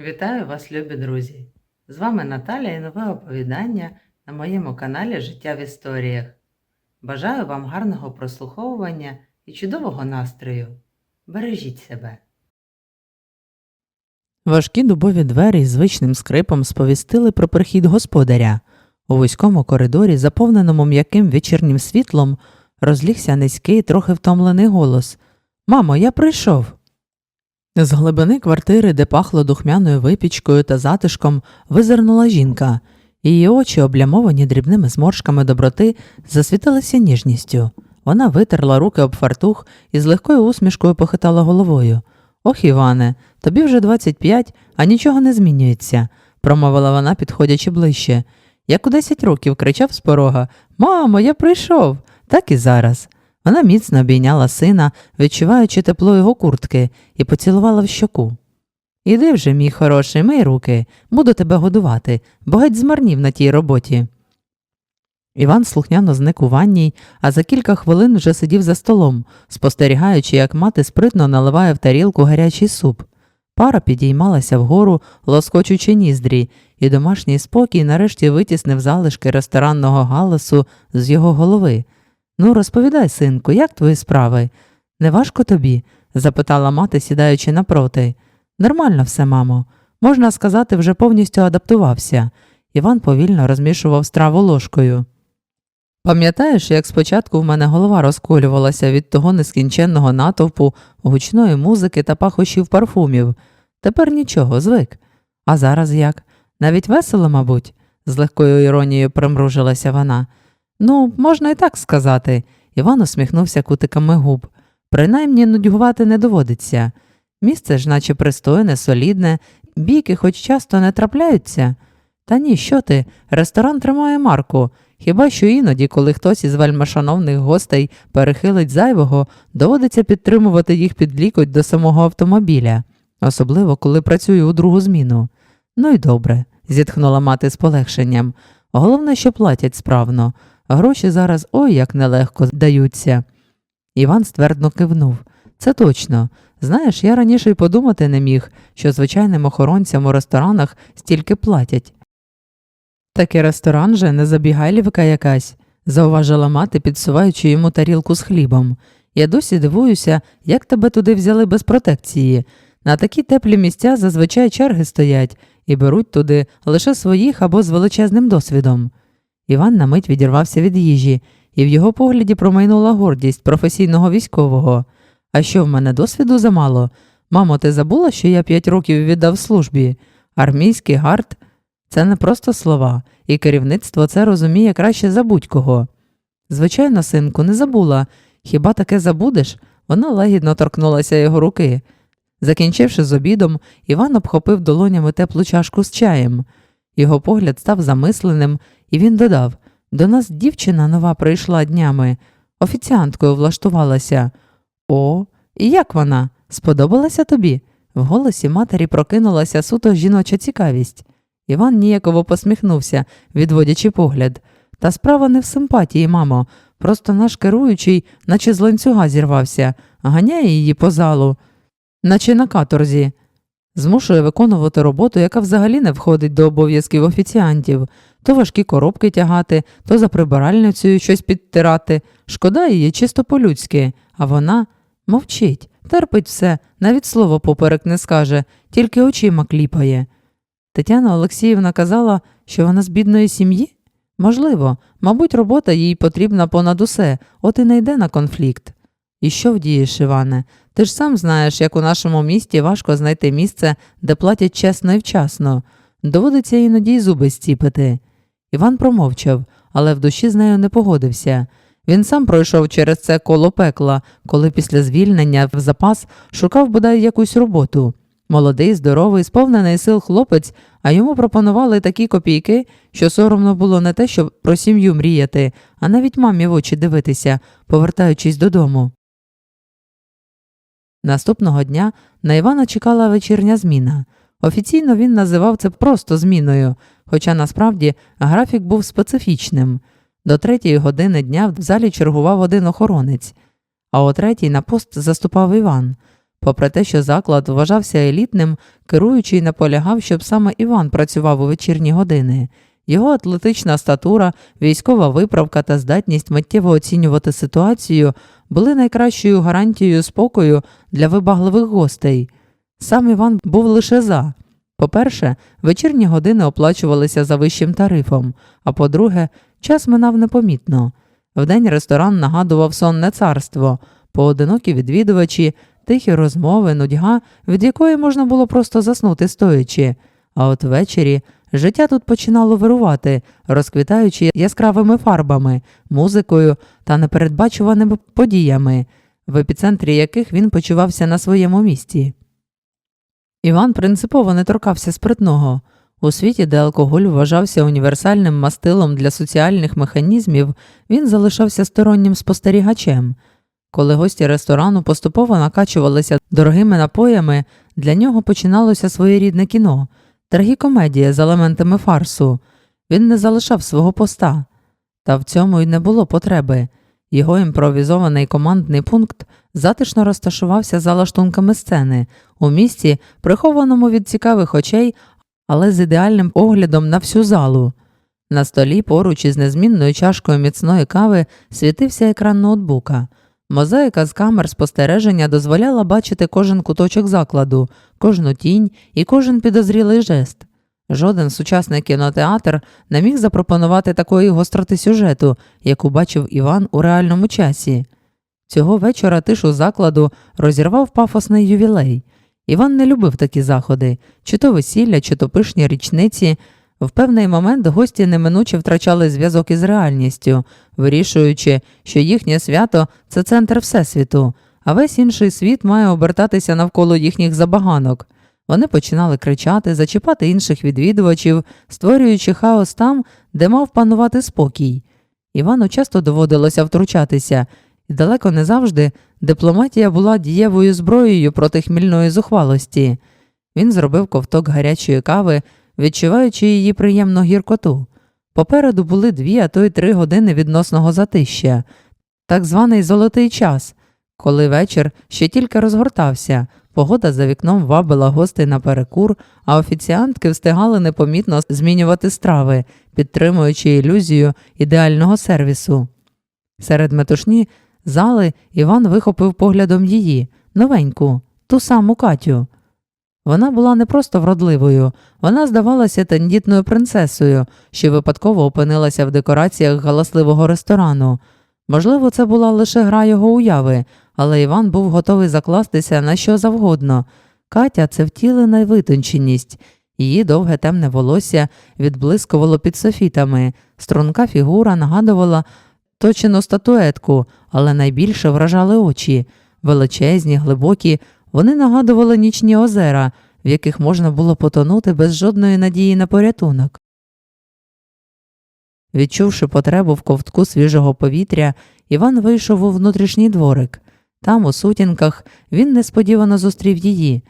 Вітаю вас, любі друзі! З вами Наталя і нове оповідання на моєму каналі Життя в історіях. Бажаю вам гарного прослуховування і чудового настрою. Бережіть себе. Важкі дубові двері з звичним скрипом сповістили про прихід господаря. У вузькому коридорі, заповненому м'яким вечірнім світлом, розлігся низький, трохи втомлений голос Мамо, я прийшов. З глибини квартири, де пахло духмяною випічкою та затишком, визирнула жінка. Її очі, облямовані дрібними зморшками доброти, засвітилися ніжністю. Вона витерла руки об фартух і з легкою усмішкою похитала головою. Ох, Іване, тобі вже 25, а нічого не змінюється, промовила вона, підходячи ближче. Як у 10 років кричав з порога Мамо, я прийшов, так і зараз. Вона міцно обійняла сина, відчуваючи тепло його куртки, і поцілувала в щоку. Іди вже, мій хороший, мий руки, буду тебе годувати, бо геть змарнів на тій роботі. Іван слухняно зник у ванній, а за кілька хвилин вже сидів за столом, спостерігаючи, як мати спритно наливає в тарілку гарячий суп. Пара підіймалася вгору, лоскочучи ніздрі, і домашній спокій нарешті витіснив залишки ресторанного галасу з його голови. Ну, розповідай, синку, як твої справи? Не важко тобі? запитала мати, сідаючи напроти. Нормально все, мамо. Можна сказати, вже повністю адаптувався. Іван повільно розмішував страву ложкою. Пам'ятаєш, як спочатку в мене голова розколювалася від того нескінченного натовпу, гучної музики та пахощів парфумів. Тепер нічого, звик. А зараз як? Навіть весело, мабуть, з легкою іронією примружилася вона. Ну, можна і так сказати. Іван усміхнувся кутиками губ. Принаймні нудьгувати не доводиться. Місце ж, наче пристойне, солідне, бійки хоч часто не трапляються. Та ні, що ти, ресторан тримає марку. Хіба що іноді, коли хтось із вельмишановних гостей перехилить зайвого, доводиться підтримувати їх під лікоть до самого автомобіля, особливо коли працюю у другу зміну. Ну й добре, зітхнула мати з полегшенням. Головне, що платять справно. Гроші зараз ой як нелегко даються. Іван ствердно кивнув. Це точно. Знаєш, я раніше й подумати не міг, що звичайним охоронцям у ресторанах стільки платять. Такий ресторан же не забігайлівка якась, зауважила мати, підсуваючи йому тарілку з хлібом. Я досі дивуюся, як тебе туди взяли без протекції. На такі теплі місця зазвичай черги стоять і беруть туди лише своїх або з величезним досвідом. Іван на мить відірвався від їжі, і в його погляді промайнула гордість професійного військового. А що в мене досвіду замало? Мамо, ти забула, що я п'ять років віддав службі? Армійський гард це не просто слова, і керівництво це розуміє краще за будь-кого. Звичайно, синку, не забула. Хіба таке забудеш? Вона лагідно торкнулася його руки. Закінчивши з обідом, Іван обхопив долонями теплу чашку з чаєм. Його погляд став замисленим, і він додав До нас дівчина нова прийшла днями, офіціанткою влаштувалася. О, і як вона? Сподобалася тобі? В голосі матері прокинулася суто жіноча цікавість. Іван ніяково посміхнувся, відводячи погляд. Та справа не в симпатії, мамо. Просто наш керуючий, наче з ланцюга зірвався, ганяє її по залу, наче на каторзі. Змушує виконувати роботу, яка взагалі не входить до обов'язків офіціантів, то важкі коробки тягати, то за прибиральницею щось підтирати. Шкода її чисто по-людськи, а вона мовчить, терпить все, навіть слово поперек не скаже, тільки очима кліпає. Тетяна Олексіївна казала, що вона з бідної сім'ї? Можливо, мабуть, робота їй потрібна понад усе, от і не йде на конфлікт. І що вдієш, Іване? Ти ж сам знаєш, як у нашому місті важко знайти місце, де платять чесно і вчасно. Доводиться іноді й зуби стіпити. Іван промовчав, але в душі з нею не погодився. Він сам пройшов через це коло пекла, коли після звільнення в запас шукав бодай якусь роботу. Молодий, здоровий, сповнений сил хлопець, а йому пропонували такі копійки, що соромно було не те, щоб про сім'ю мріяти, а навіть мамі в очі дивитися, повертаючись додому. Наступного дня на Івана чекала вечірня зміна. Офіційно він називав це просто зміною, хоча насправді графік був специфічним. До третьої години дня в залі чергував один охоронець, а о третій на пост заступав Іван. Попри те, що заклад вважався елітним, керуючий наполягав, щоб саме Іван працював у вечірні години. Його атлетична статура, військова виправка та здатність миттєво оцінювати ситуацію були найкращою гарантією спокою для вибагливих гостей. Сам Іван був лише за. По-перше, вечірні години оплачувалися за вищим тарифом, а по-друге, час минав непомітно. Вдень ресторан нагадував сонне царство, поодинокі відвідувачі, тихі розмови, нудьга, від якої можна було просто заснути стоячи. А от ввечері життя тут починало вирувати, розквітаючи яскравими фарбами, музикою та непередбачуваними подіями, в епіцентрі яких він почувався на своєму місці. Іван принципово не торкався спиртного. У світі, де алкоголь вважався універсальним мастилом для соціальних механізмів, він залишався стороннім спостерігачем. Коли гості ресторану поступово накачувалися дорогими напоями, для нього починалося своєрідне кіно, трагікомедія з елементами фарсу. Він не залишав свого поста. Та в цьому й не було потреби. Його імпровізований командний пункт затишно розташувався за лаштунками сцени, у місці, прихованому від цікавих очей, але з ідеальним оглядом на всю залу. На столі поруч із незмінною чашкою міцної кави світився екран ноутбука. Мозаїка з камер спостереження дозволяла бачити кожен куточок закладу, кожну тінь і кожен підозрілий жест. Жоден сучасний кінотеатр не міг запропонувати такої гостроти сюжету, яку бачив Іван у реальному часі. Цього вечора тишу закладу розірвав пафосний ювілей. Іван не любив такі заходи, чи то весілля, чи то пишні річниці. В певний момент гості неминуче втрачали зв'язок із реальністю, вирішуючи, що їхнє свято це центр Всесвіту, а весь інший світ має обертатися навколо їхніх забаганок. Вони починали кричати, зачіпати інших відвідувачів, створюючи хаос там, де мав панувати спокій. Івану часто доводилося втручатися, далеко не завжди дипломатія була дієвою зброєю проти хмільної зухвалості. Він зробив ковток гарячої кави, відчуваючи її приємну гіркоту. Попереду були дві, а то й три години відносного затища, так званий золотий час, коли вечір ще тільки розгортався, погода за вікном вабила гостей на перекур, а офіціантки встигали непомітно змінювати страви, підтримуючи ілюзію ідеального сервісу. Серед метушні зали Іван вихопив поглядом її, новеньку, ту саму Катю. Вона була не просто вродливою, вона здавалася тендітною принцесою, що випадково опинилася в декораціях галасливого ресторану. Можливо, це була лише гра його уяви, але Іван був готовий закластися на що завгодно. Катя це втілена витонченість. Її довге темне волосся відблискувало під софітами, струнка фігура нагадувала точену статуетку, але найбільше вражали очі, величезні, глибокі, вони нагадували нічні озера, в яких можна було потонути без жодної надії на порятунок. Відчувши потребу в ковтку свіжого повітря, Іван вийшов у внутрішній дворик. Там, у сутінках, він несподівано зустрів її.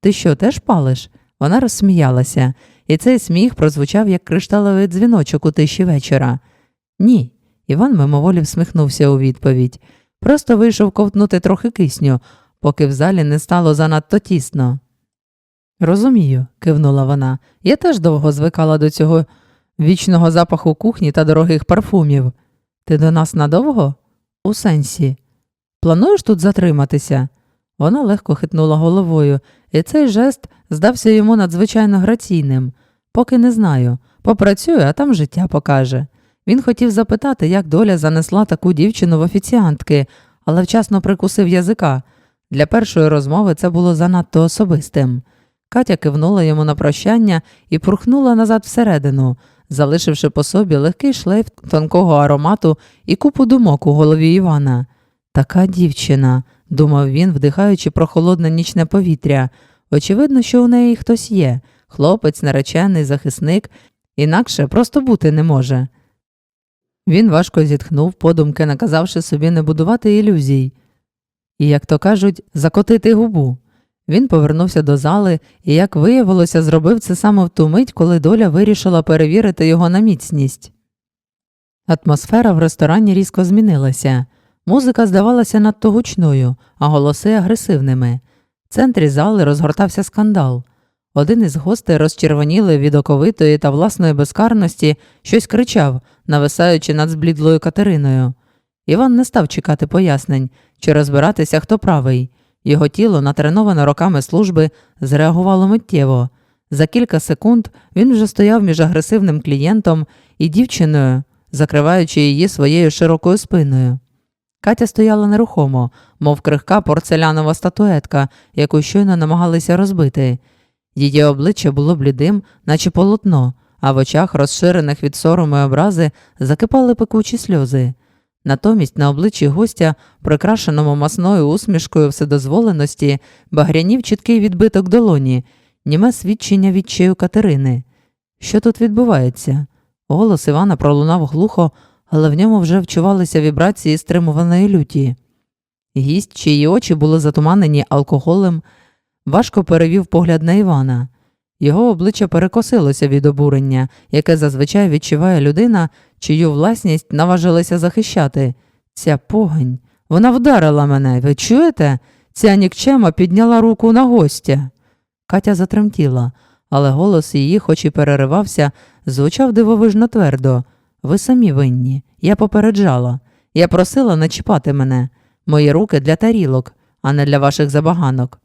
Ти що, теж палиш? Вона розсміялася, і цей сміх прозвучав як кришталевий дзвіночок у тиші вечора. Ні. Іван мимоволі всміхнувся у відповідь. Просто вийшов ковтнути трохи кисню, поки в залі не стало занадто тісно. Розумію, кивнула вона. Я теж довго звикала до цього вічного запаху кухні та дорогих парфумів. Ти до нас надовго? У сенсі. Плануєш тут затриматися? Вона легко хитнула головою, і цей жест здався йому надзвичайно граційним. Поки не знаю. Попрацюю, а там життя покаже. Він хотів запитати, як доля занесла таку дівчину в офіціантки, але вчасно прикусив язика. Для першої розмови це було занадто особистим. Катя кивнула йому на прощання і пурхнула назад всередину, залишивши по собі легкий шлейф тонкого аромату і купу думок у голові Івана. Така дівчина, думав він, вдихаючи прохолодне нічне повітря. Очевидно, що у неї хтось є хлопець, наречений, захисник, інакше просто бути не може. Він важко зітхнув, подумки наказавши собі не будувати ілюзій. І, як то кажуть, закотити губу. Він повернувся до зали і, як виявилося, зробив це саме в ту мить, коли доля вирішила перевірити його на міцність. Атмосфера в ресторані різко змінилася. Музика здавалася надто гучною, а голоси агресивними. В центрі зали розгортався скандал. Один із гостей, розчервонілий від оковитої та власної безкарності, щось кричав, нависаючи над зблідлою Катериною. Іван не став чекати пояснень чи розбиратися, хто правий. Його тіло, натреноване роками служби, зреагувало миттєво. За кілька секунд він вже стояв між агресивним клієнтом і дівчиною, закриваючи її своєю широкою спиною. Катя стояла нерухомо, мов крихка порцелянова статуетка, яку щойно намагалися розбити. Її обличчя було блідим, наче полотно, а в очах, розширених від сорому і образи, закипали пекучі сльози. Натомість на обличчі гостя, прикрашеному масною усмішкою вседозволеності, багрянів чіткий відбиток долоні, німе свідчення відчаю Катерини. Що тут відбувається? Голос Івана пролунав глухо, але в ньому вже вчувалися вібрації стримуваної люті. Гість, чиї очі були затуманені алкоголем, важко перевів погляд на Івана. Його обличчя перекосилося від обурення, яке зазвичай відчуває людина, чию власність наважилися захищати. Ця погань. Вона вдарила мене, ви чуєте? Ця нікчема підняла руку на гостя. Катя затремтіла, але голос її, хоч і переривався, звучав дивовижно твердо. Ви самі винні. Я попереджала. Я просила не чіпати мене. Мої руки для тарілок, а не для ваших забаганок.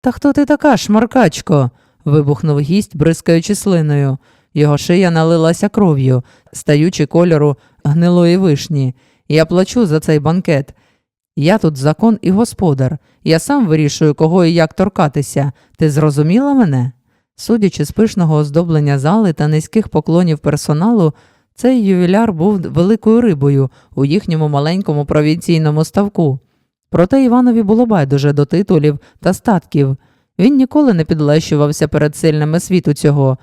Та хто ти така, шмаркачко? вибухнув гість, бризкаючи слиною. Його шия налилася кров'ю, стаючи кольору гнилої вишні. Я плачу за цей банкет. Я тут закон і господар. Я сам вирішую, кого і як торкатися. Ти зрозуміла мене? Судячи з пишного оздоблення зали та низьких поклонів персоналу, цей ювіляр був великою рибою у їхньому маленькому провінційному ставку. Проте Іванові було байдуже до титулів та статків. Він ніколи не підлещувався перед сильними світу цього,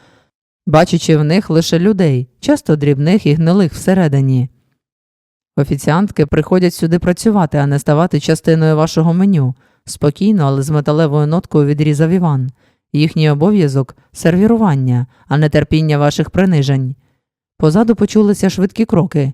бачачи в них лише людей, часто дрібних і гнилих всередині. Офіціантки приходять сюди працювати, а не ставати частиною вашого меню, спокійно, але з металевою ноткою відрізав Іван. Їхній обов'язок сервірування, а не терпіння ваших принижень. Позаду почулися швидкі кроки.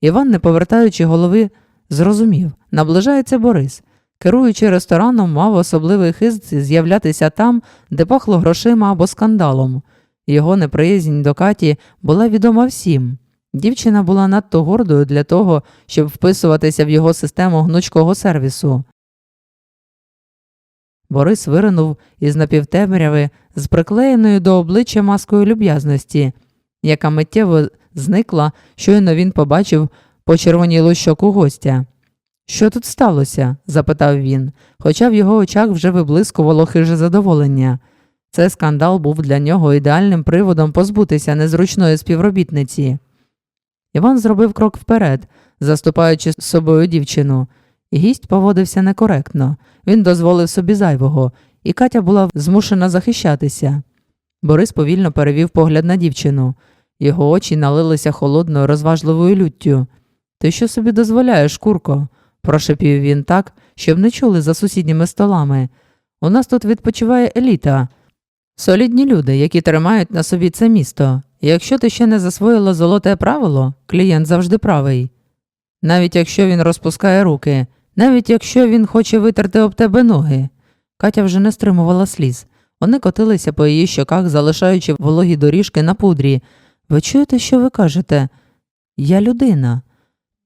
Іван, не повертаючи голови, зрозумів наближається Борис. Керуючи рестораном, мав особливий хист з'являтися там, де пахло грошима або скандалом. Його неприязнь до Каті була відома всім. Дівчина була надто гордою для того, щоб вписуватися в його систему гнучкого сервісу. Борис виринув із напівтемряви з приклеєною до обличчя маскою люб'язності, яка миттєво зникла, щойно він побачив почервонілу щоку гостя. Що тут сталося? запитав він, хоча в його очах вже виблискувало хиже задоволення. Цей скандал був для нього ідеальним приводом позбутися незручної співробітниці. Іван зробив крок вперед, заступаючи з собою дівчину. Гість поводився некоректно, він дозволив собі зайвого, і Катя була змушена захищатися. Борис повільно перевів погляд на дівчину. Його очі налилися холодною, розважливою люттю. Ти що собі дозволяєш, курко? прошепів він так, щоб не чули за сусідніми столами. У нас тут відпочиває еліта, солідні люди, які тримають на собі це місто. Якщо ти ще не засвоїла золоте правило, клієнт завжди правий. Навіть якщо він розпускає руки, навіть якщо він хоче витерти об тебе ноги. Катя вже не стримувала сліз. Вони котилися по її щоках, залишаючи вологі доріжки на пудрі. Ви чуєте, що ви кажете? Я людина.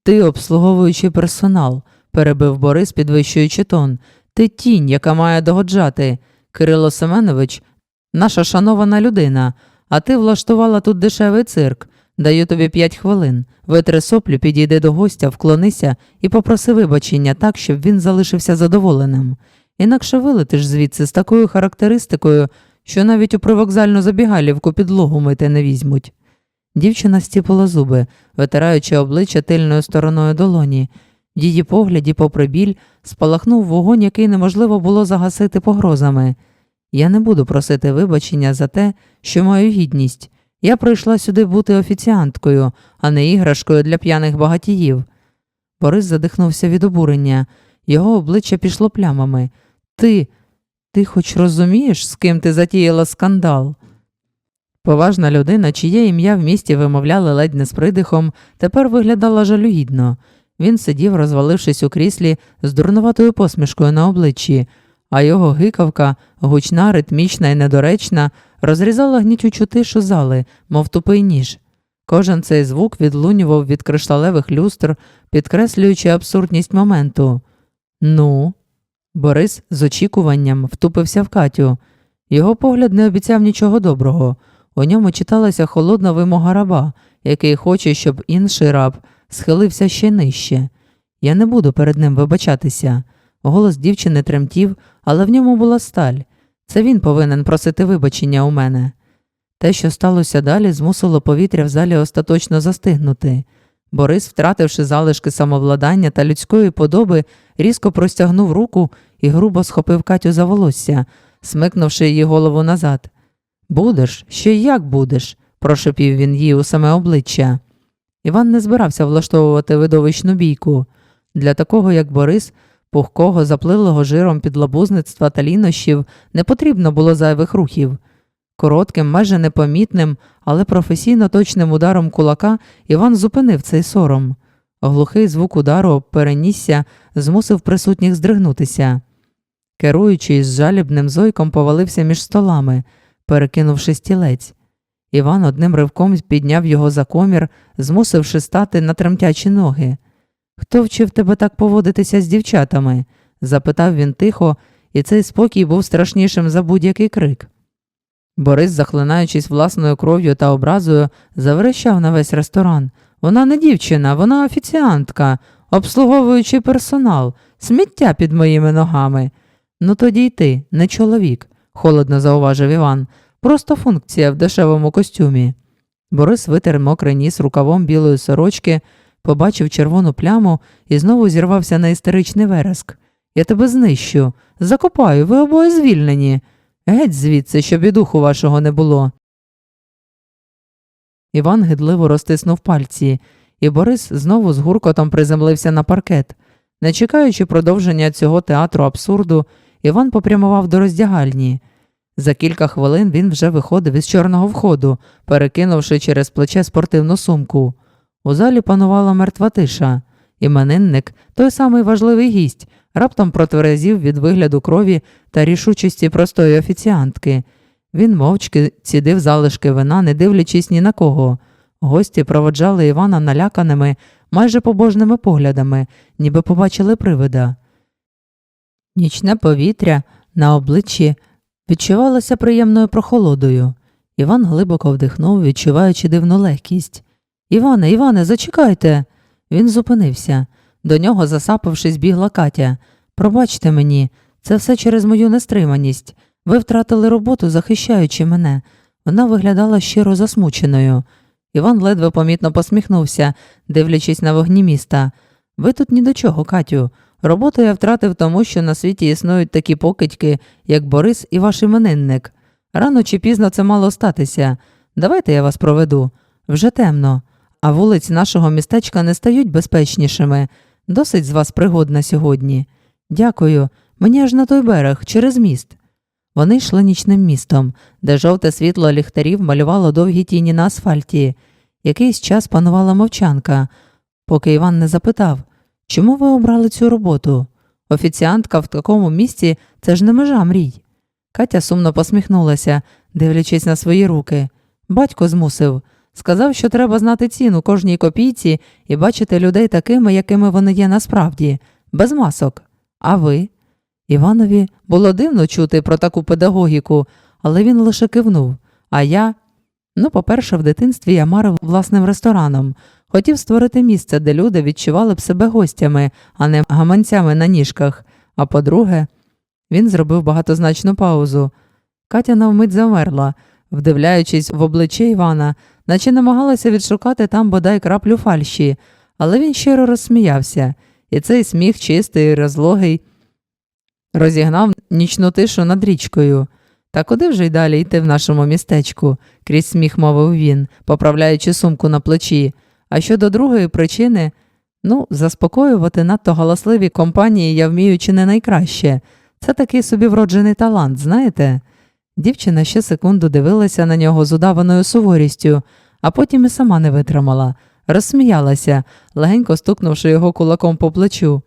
Ти обслуговуючий персонал, перебив Борис, підвищуючи тон. Ти тінь, яка має догоджати. Кирило Семенович, наша шанована людина, а ти влаштувала тут дешевий цирк. Даю тобі п'ять хвилин. Витри соплю, підійди до гостя, вклонися і попроси вибачення так, щоб він залишився задоволеним. Інакше вилетиш звідси з такою характеристикою, що навіть у привокзальну забігалівку підлогу мити не візьмуть. Дівчина стіпила зуби, витираючи обличчя тильною стороною долоні. В її погляді, попри біль, спалахнув вогонь, який неможливо було загасити погрозами. Я не буду просити вибачення за те, що маю гідність. Я прийшла сюди бути офіціанткою, а не іграшкою для п'яних багатіїв. Борис задихнувся від обурення, його обличчя пішло плямами. Ти, ти хоч розумієш, з ким ти затіяла скандал? Поважна людина, чиє ім'я в місті вимовляли ледь не з придихом, тепер виглядала жалюгідно. Він сидів, розвалившись у кріслі з дурнуватою посмішкою на обличчі, а його гикавка, гучна, ритмічна і недоречна, розрізала гнітючу тишу зали, мов тупий ніж. Кожен цей звук відлунював від кришталевих люстр, підкреслюючи абсурдність моменту. Ну, Борис з очікуванням втупився в Катю. Його погляд не обіцяв нічого доброго. У ньому читалася холодна вимога раба, який хоче, щоб інший раб схилився ще нижче. Я не буду перед ним вибачатися. Голос дівчини тремтів, але в ньому була сталь. Це він повинен просити вибачення у мене. Те, що сталося далі, змусило повітря в залі остаточно застигнути. Борис, втративши залишки самовладання та людської подоби, різко простягнув руку і грубо схопив Катю за волосся, смикнувши її голову назад. Будеш, ще як будеш, прошепів він їй у саме обличчя. Іван не збирався влаштовувати видовищну бійку. Для такого, як Борис, пухкого, заплилого жиром підлабузництва та лінощів, не потрібно було зайвих рухів. Коротким, майже непомітним, але професійно точним ударом кулака Іван зупинив цей сором. Глухий звук удару перенісся змусив присутніх здригнутися. Керуючий з жалібним зойком повалився між столами, перекинувши стілець. Іван одним ривком підняв його за комір, змусивши стати на тремтячі ноги. Хто вчив тебе так поводитися з дівчатами? запитав він тихо, і цей спокій був страшнішим за будь-який крик. Борис, захлинаючись власною кров'ю та образою, заверещав на весь ресторан. Вона не дівчина, вона офіціантка, обслуговуючий персонал, сміття під моїми ногами. Ну тоді й ти, не чоловік, холодно зауважив Іван. Просто функція в дешевому костюмі. Борис витер мокрий ніс рукавом білої сорочки, побачив червону пляму і знову зірвався на істеричний вереск. Я тебе знищу, закопаю, ви обоє звільнені. Геть звідси, щоб і духу вашого не було. Іван гидливо розтиснув пальці, і Борис знову з гуркотом приземлився на паркет. Не чекаючи продовження цього театру абсурду, Іван попрямував до роздягальні. За кілька хвилин він вже виходив із чорного входу, перекинувши через плече спортивну сумку. У залі панувала мертва тиша. Іменинник, той самий важливий гість, раптом протверезів від вигляду крові та рішучості простої офіціантки. Він мовчки цідив залишки вина, не дивлячись ні на кого. Гості проводжали Івана наляканими, майже побожними поглядами, ніби побачили привида. Нічне повітря на обличчі відчувалося приємною прохолодою. Іван глибоко вдихнув, відчуваючи дивну легкість. Іване, Іване, зачекайте. Він зупинився. До нього, засапавшись, бігла Катя. Пробачте мені, це все через мою нестриманість. Ви втратили роботу, захищаючи мене. Вона виглядала щиро засмученою. Іван ледве помітно посміхнувся, дивлячись на вогні міста. Ви тут ні до чого, Катю. Роботу я втратив тому, що на світі існують такі покидьки, як Борис і ваш іменинник. Рано чи пізно це мало статися. Давайте я вас проведу. Вже темно, а вулиці нашого містечка не стають безпечнішими. Досить з вас пригод на сьогодні. Дякую. Мені аж на той берег, через міст. Вони йшли нічним містом, де жовте світло ліхтарів малювало довгі тіні на асфальті. Якийсь час панувала мовчанка, поки Іван не запитав чому ви обрали цю роботу? Офіціантка в такому місці це ж не межа мрій. Катя сумно посміхнулася, дивлячись на свої руки. Батько змусив. Сказав, що треба знати ціну кожній копійці і бачити людей такими, якими вони є насправді, без масок. А ви? Іванові було дивно чути про таку педагогіку, але він лише кивнув. А я. Ну, по-перше, в дитинстві я марив власним рестораном. Хотів створити місце, де люди відчували б себе гостями, а не гаманцями на ніжках. А по-друге, він зробив багатозначну паузу. Катя навмить замерла, вдивляючись в обличчя Івана, наче намагалася відшукати там бодай краплю фальші, але він щиро розсміявся, і цей сміх чистий розлогий розігнав нічну тишу над річкою. Та куди вже й далі йти в нашому містечку? крізь сміх мовив він, поправляючи сумку на плечі. А щодо другої причини, ну, заспокоювати надто галасливі компанії я вмію чи не найкраще. Це такий собі вроджений талант, знаєте? Дівчина ще секунду дивилася на нього з удаваною суворістю, а потім і сама не витримала, розсміялася, легенько стукнувши його кулаком по плечу.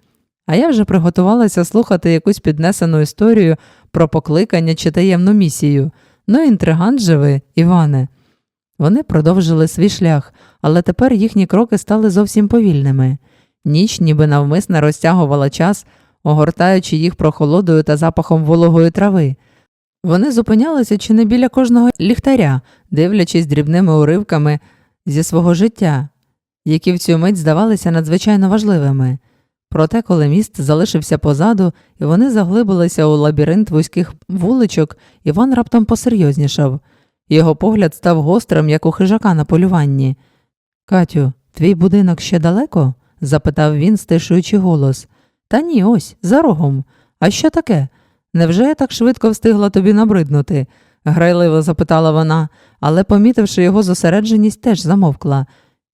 А я вже приготувалася слухати якусь піднесену історію про покликання чи таємну місію. Ну, інтригант же ви, Іване. Вони продовжили свій шлях, але тепер їхні кроки стали зовсім повільними. Ніч ніби навмисне розтягувала час, огортаючи їх прохолодою та запахом вологої трави. Вони зупинялися чи не біля кожного ліхтаря, дивлячись дрібними уривками зі свого життя, які в цю мить здавалися надзвичайно важливими. Проте, коли міст залишився позаду, і вони заглибилися у лабіринт вузьких вуличок, Іван раптом посерйознішав. Його погляд став гострим, як у хижака на полюванні. Катю, твій будинок ще далеко? запитав він, стишуючи голос. Та ні, ось, за рогом. А що таке? Невже я так швидко встигла тобі набриднути? грайливо запитала вона, але, помітивши його зосередженість, теж замовкла.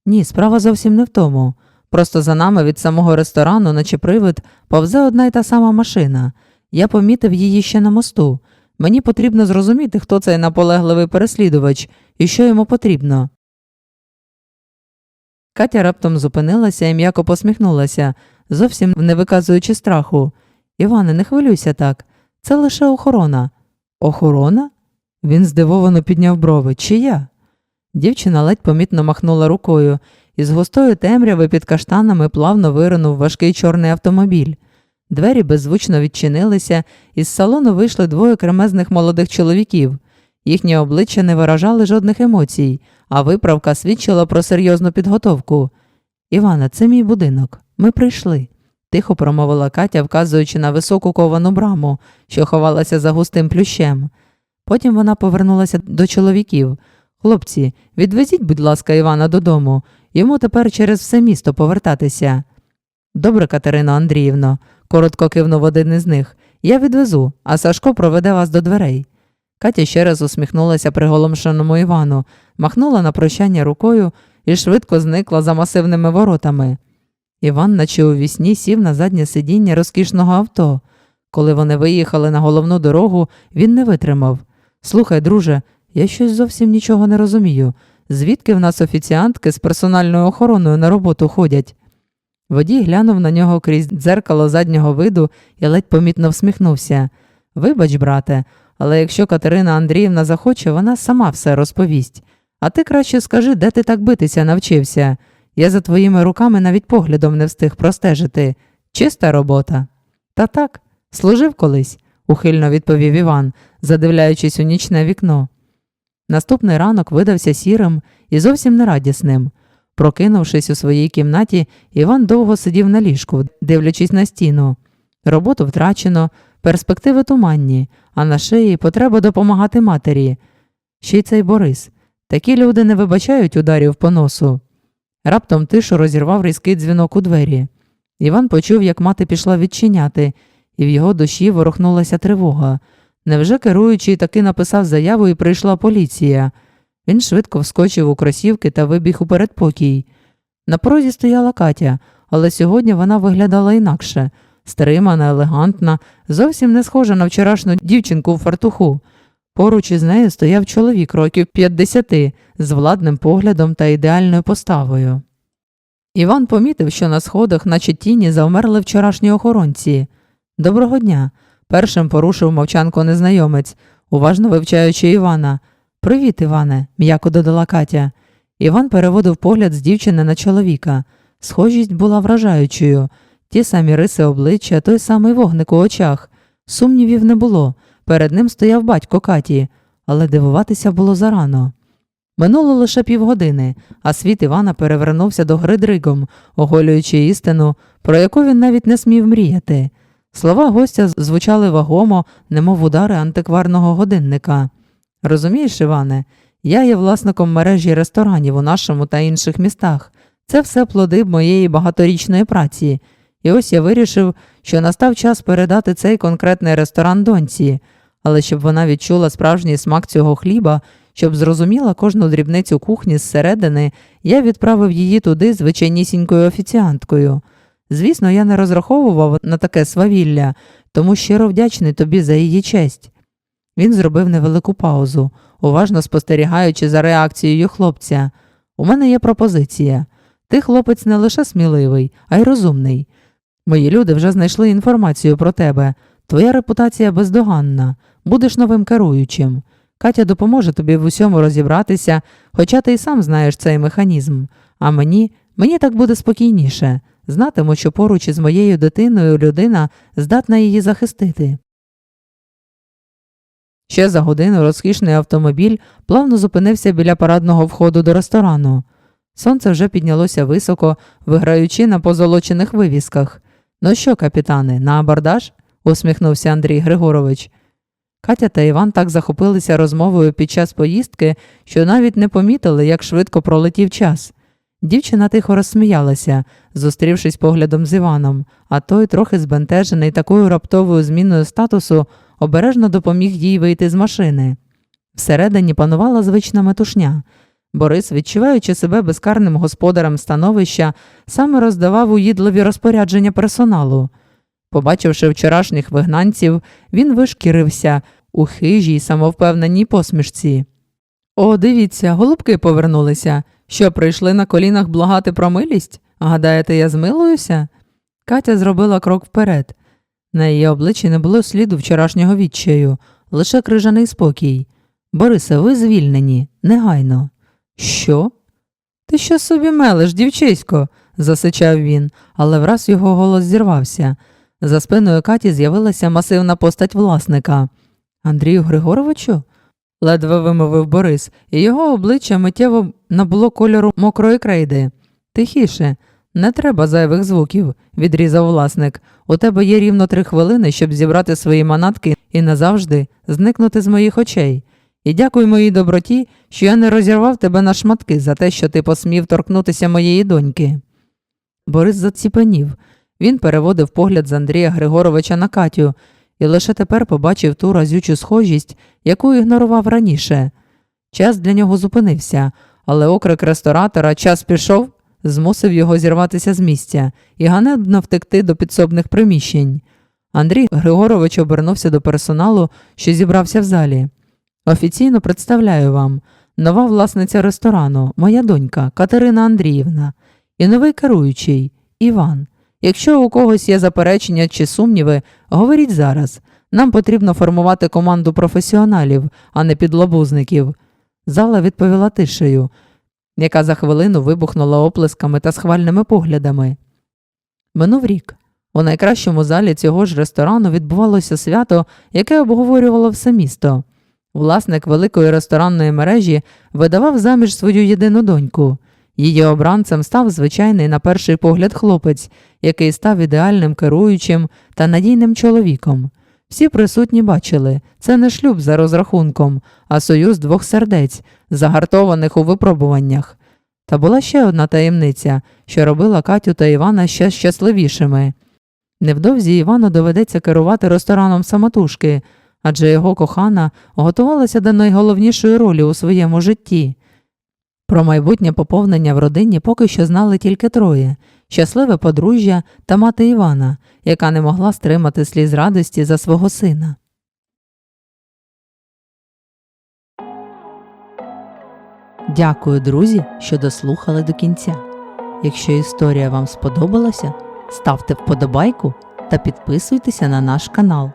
Ні, справа зовсім не в тому. Просто за нами від самого ресторану, наче привид, повзе одна й та сама машина. Я помітив її ще на мосту. Мені потрібно зрозуміти, хто цей наполегливий переслідувач і що йому потрібно. Катя раптом зупинилася і м'яко посміхнулася, зовсім не виказуючи страху. Іване, не хвилюйся так. Це лише охорона. Охорона? Він здивовано підняв брови. Чия? Дівчина ледь помітно махнула рукою, і з густої темряви під каштанами плавно виринув важкий чорний автомобіль. Двері беззвучно відчинилися, і з салону вийшли двоє кремезних молодих чоловіків. Їхні обличчя не виражали жодних емоцій, а виправка свідчила про серйозну підготовку. Івана, це мій будинок. Ми прийшли, тихо промовила Катя, вказуючи на високу ковану браму, що ховалася за густим плющем. Потім вона повернулася до чоловіків. Хлопці, відвезіть, будь ласка, Івана додому. Йому тепер через все місто повертатися. Добре, Катерино Андріївно, коротко кивнув один із них. Я відвезу, а Сашко проведе вас до дверей. Катя ще раз усміхнулася приголомшеному Івану, махнула на прощання рукою і швидко зникла за масивними воротами. Іван, наче у вісні, сів на заднє сидіння розкішного авто. Коли вони виїхали на головну дорогу, він не витримав. Слухай, друже, я щось зовсім нічого не розумію. Звідки в нас офіціантки з персональною охороною на роботу ходять? Водій глянув на нього крізь дзеркало заднього виду і ледь помітно всміхнувся. Вибач, брате, але якщо Катерина Андріївна захоче, вона сама все розповість. А ти краще скажи, де ти так битися навчився. Я за твоїми руками навіть поглядом не встиг простежити. Чиста робота. Та так, служив колись, ухильно відповів Іван, задивляючись у нічне вікно. Наступний ранок видався сірим і зовсім нерадісним. Прокинувшись у своїй кімнаті, Іван довго сидів на ліжку, дивлячись на стіну. Роботу втрачено, перспективи туманні, а на шиї потреба допомагати матері. Ще й цей Борис. Такі люди не вибачають ударів по носу. Раптом тишу розірвав різкий дзвінок у двері. Іван почув, як мати пішла відчиняти, і в його душі ворухнулася тривога. Невже керуючий таки написав заяву і прийшла поліція? Він швидко вскочив у кросівки та вибіг у передпокій. На порозі стояла Катя, але сьогодні вона виглядала інакше стримана, елегантна, зовсім не схожа на вчорашню дівчинку у фартуху. Поруч із нею стояв чоловік років 50 з владним поглядом та ідеальною поставою. Іван помітив, що на сходах, наче тіні, завмерли вчорашні охоронці. Доброго дня. Першим порушив мовчанку незнайомець, уважно вивчаючи Івана. Привіт, Іване, м'яко додала Катя. Іван переводив погляд з дівчини на чоловіка. Схожість була вражаючою. Ті самі риси обличчя, той самий вогник у очах. Сумнівів не було. Перед ним стояв батько Каті, але дивуватися було зарано. Минуло лише півгодини, а світ Івана перевернувся до гри дригом, оголюючи істину, про яку він навіть не смів мріяти. Слова гостя звучали вагомо, немов удари антикварного годинника. Розумієш, Іване, я є власником мережі ресторанів у нашому та інших містах. Це все плоди моєї багаторічної праці. І ось я вирішив, що настав час передати цей конкретний ресторан доньці, але щоб вона відчула справжній смак цього хліба, щоб зрозуміла кожну дрібницю кухні зсередини, я відправив її туди звичайнісінькою офіціанткою. Звісно, я не розраховував на таке свавілля, тому щиро вдячний тобі за її честь. Він зробив невелику паузу, уважно спостерігаючи за реакцією хлопця. У мене є пропозиція. Ти, хлопець, не лише сміливий, а й розумний. Мої люди вже знайшли інформацію про тебе. Твоя репутація бездоганна, будеш новим керуючим. Катя допоможе тобі в усьому розібратися, хоча ти й сам знаєш цей механізм. А мені, мені так буде спокійніше. Знатиму, що поруч із моєю дитиною людина здатна її захистити. Ще за годину розкішний автомобіль плавно зупинився біля парадного входу до ресторану. Сонце вже піднялося високо, виграючи на позолочених вивісках. Ну що, капітани, на абордаж? усміхнувся Андрій Григорович. Катя та Іван так захопилися розмовою під час поїздки, що навіть не помітили, як швидко пролетів час. Дівчина тихо розсміялася, зустрівшись поглядом з Іваном, а той, трохи збентежений такою раптовою зміною статусу, обережно допоміг їй вийти з машини. Всередині панувала звична метушня. Борис, відчуваючи себе безкарним господарем становища, саме роздавав уїдливі розпорядження персоналу. Побачивши вчорашніх вигнанців, він вишкірився у хижій самовпевненій посмішці. О, дивіться, голубки повернулися. Що, прийшли на колінах благати про милість? Гадаєте, я змилуюся? Катя зробила крок вперед. На її обличчі не було сліду вчорашнього відчаю, лише крижаний спокій. Борисе, ви звільнені, негайно. Що? Ти що собі мелиш, дівчисько? засичав він, але враз його голос зірвався. За спиною Каті з'явилася масивна постать власника. Андрію Григоровичу? ледве вимовив Борис, і його обличчя миттєво набуло кольору мокрої крейди. Тихіше, не треба зайвих звуків, відрізав власник. У тебе є рівно три хвилини, щоб зібрати свої манатки і назавжди зникнути з моїх очей. І дякую моїй доброті, що я не розірвав тебе на шматки за те, що ти посмів торкнутися моєї доньки. Борис заціпенів. Він переводив погляд з Андрія Григоровича на Катю і лише тепер побачив ту разючу схожість, яку ігнорував раніше. Час для нього зупинився, але окрик ресторатора час пішов, змусив його зірватися з місця і ганебно втекти до підсобних приміщень. Андрій Григорович обернувся до персоналу, що зібрався в залі. Офіційно представляю вам нова власниця ресторану, моя донька Катерина Андріївна, і новий керуючий Іван. Якщо у когось є заперечення чи сумніви, говоріть зараз. Нам потрібно формувати команду професіоналів, а не підлабузників. Зала відповіла тишею, яка за хвилину вибухнула оплесками та схвальними поглядами. Минув рік. У найкращому залі цього ж ресторану відбувалося свято, яке обговорювало все місто. Власник великої ресторанної мережі видавав заміж свою єдину доньку. Її обранцем став звичайний на перший погляд хлопець, який став ідеальним керуючим та надійним чоловіком. Всі присутні бачили, це не шлюб за розрахунком, а союз двох сердець, загартованих у випробуваннях. Та була ще одна таємниця, що робила Катю та Івана ще щасливішими. Невдовзі Івану доведеться керувати рестораном самотужки, адже його кохана готувалася до найголовнішої ролі у своєму житті. Про майбутнє поповнення в родині поки що знали тільки троє щасливе подружжя та мати Івана, яка не могла стримати сліз радості за свого сина. Дякую, друзі, що дослухали до кінця. Якщо історія вам сподобалася, ставте вподобайку та підписуйтеся на наш канал.